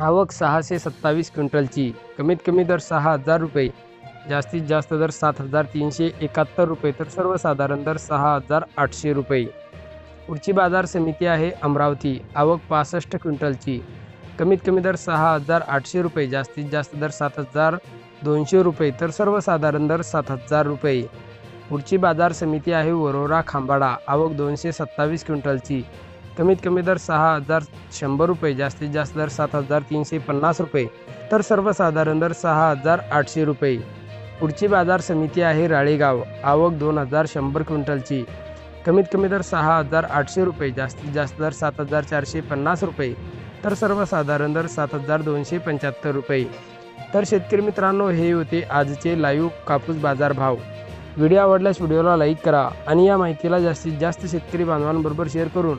आवक सहाशे सत्तावीस क्विंटलची. कमीत कमी दर सहा हजार रुपये. जास्तीत जास्त दर सात हजार तीनशे एकाहत्तर रुपये तर सर्वसाधारण दर सहा हजार आठशे रुपये. पुढची बाजार समिती आहे अमरावती. आवक पासष्ट क्विंटलची. कमीत कमी दर सहा हजार आठशे रुपये. जास्तीत जास्त दर सात हजार दोनशे रुपये तर सर्वसाधारण दर सात हजार रुपये. पुढची बाजार समिती आहे वरोरा खांबाडा. आवक दोनशे सत्तावीस क्विंटलची. कमीत कमी दर सहा हजार शंभर रुपये जास्तीत जास्त दर सात हजार तीनशे पन्नास रुपये तर सर्वसाधारण दर सहा हजार आठशे रुपये. पुढची बाजार समिती आहे राळेगाव आवक दोन हजार शंभर क्विंटलची. कमीत कमी दर सहा हजार आठशे रुपये जास्तीत जास्त दर सात हजार चारशे पन्नास रुपये तर सर्वसाधारण दर सात हजार दोनशे पंच्याहत्तर रुपये. तर शेतकरी मित्रांनो हे होते आजचे लाईव्ह कापूस बाजार भाव व्हिडिओ आवडल्यास व्हिडिओला लाईक करा आणि या माहितीला जास्तीत जास्त शेतकरी बांधवांबरोबर शेअर करून